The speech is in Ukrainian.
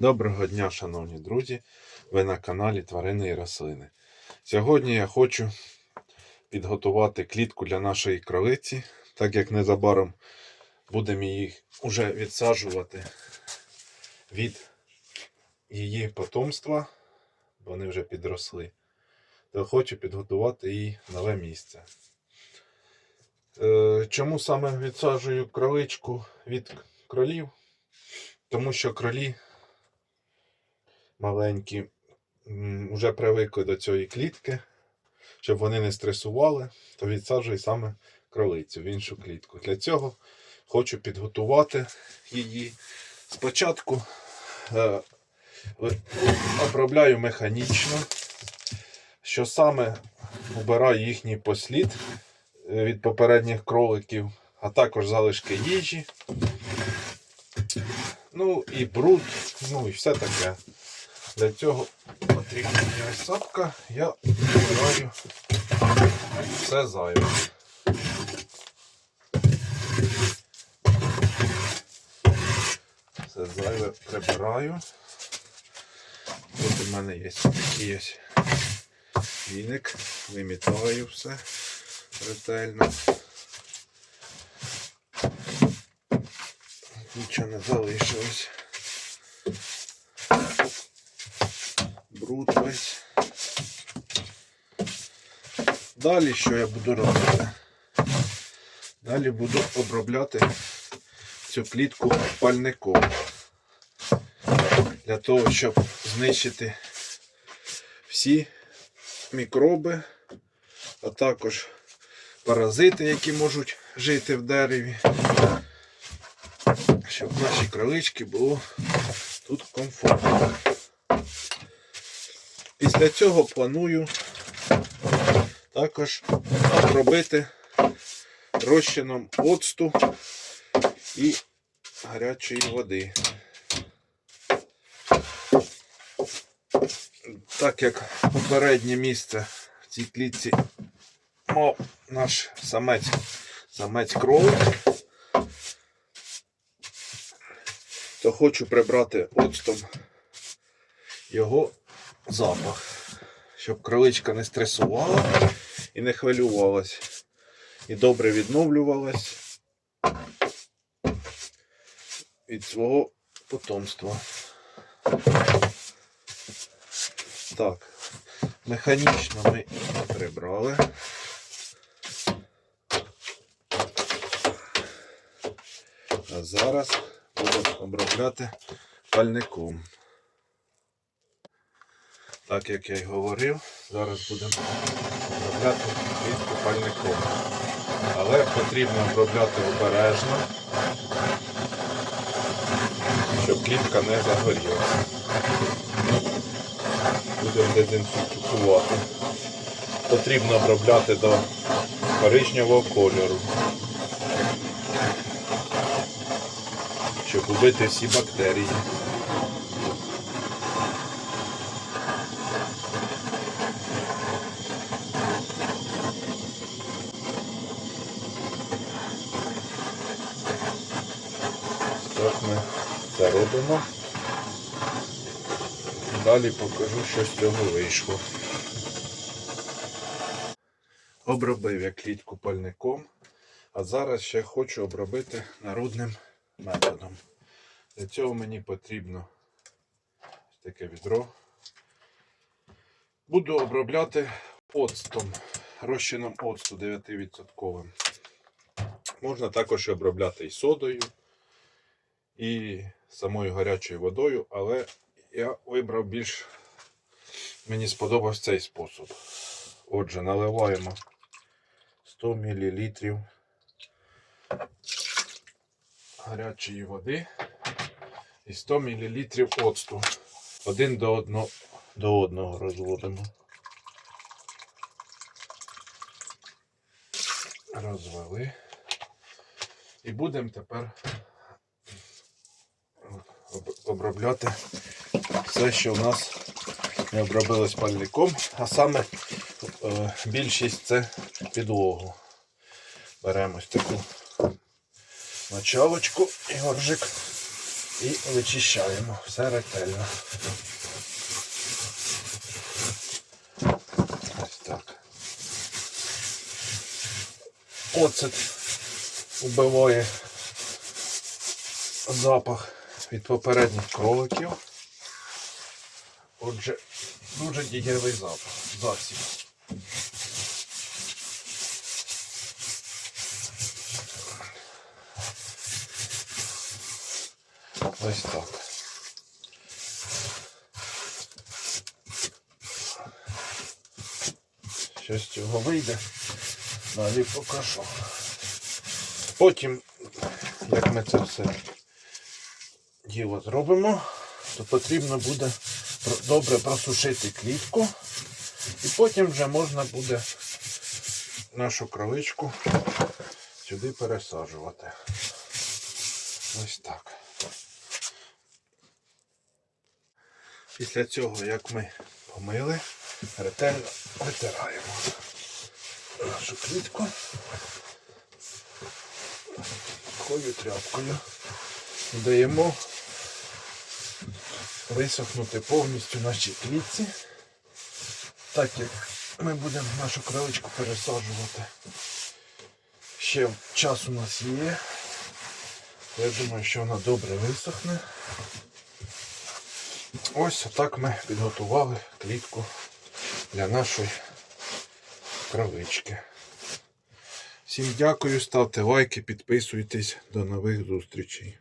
Доброго дня, шановні друзі! Ви на каналі Тварини і рослини. Сьогодні я хочу підготувати клітку для нашої кролиці, так як незабаром будемо її вже відсаджувати від її потомства, вони вже підросли, то хочу підготувати їй нове місце. Е, Чому саме відсаджую кроличку від кролів? Тому що кролі маленькі вже привикли до цієї клітки, щоб вони не стресували, то відсаджую саме кролицю в іншу клітку. Для цього хочу підготувати її. Спочатку е, обробляю механічно, що саме убираю їхній послід е, від попередніх кроликів, а також залишки їжі. Ну і бруд, ну і все таке. Для цього потрібна ось я вибираю все зайве. Все зайве прибираю. Тут у мене є такий ось віник, вимітаю все ретельно. Нічого не залишилось. Бруд. Далі що я буду робити? Далі буду обробляти цю плітку пальником. Для того, щоб знищити всі мікроби, а також паразити, які можуть жити в дереві щоб наші кролички було тут комфортно. Після цього планую також обробити розчином оцту і гарячої води. Так як попереднє місце в цій клітці мав наш самець, самець кролик, то хочу прибрати оцтом його запах, щоб кроличка не стресувала і не хвилювалась, і добре відновлювалась від свого потомства. Так, механічно ми прибрали. А зараз буду обробляти пальником. Так як я й говорив, зараз будемо обробляти клітку пальником. Але потрібно обробляти обережно, щоб клітка не загорілася. Будемо дезінфікувати. Потрібно обробляти до коричневого кольору. щоб убити всі бактерії. Так ми це робимо. Далі покажу, що з цього вийшло. Обробив я клітку пальником, а зараз ще хочу обробити народним методом. Для цього мені потрібно таке відро. Буду обробляти оцтом, розчином оцту 9%. Можна також обробляти і содою, і самою гарячою водою, але я вибрав більш, мені сподобався цей спосіб. Отже, наливаємо 100 мл гарячої води і 100 мл оцту. Один до одного, до одного розводимо. Розвели. І будемо тепер обробляти все, що в нас не обробилось пальником, а саме е, більшість це підлогу. Беремо ось таку началочку і горжик і вичищаємо все ретельно. Ось так. Оцет убиває запах від попередніх кроликів. Отже, дуже дієвий. Засіб. Ось так. Що з цього вийде, далі покажу. Потім, як ми це все діло зробимо, то потрібно буде добре просушити клітку. І потім вже можна буде нашу кровичку сюди пересаджувати. Ось так. Після цього, як ми помили, ретельно витираємо нашу клітку такою тряпкою. Даємо висохнути повністю нашій клітці, так як ми будемо нашу кровичку пересаджувати. Ще час у нас є. Я думаю, що вона добре висохне. Ось отак ми підготували клітку для нашої кровички. Всім дякую, ставте лайки, підписуйтесь. До нових зустрічей.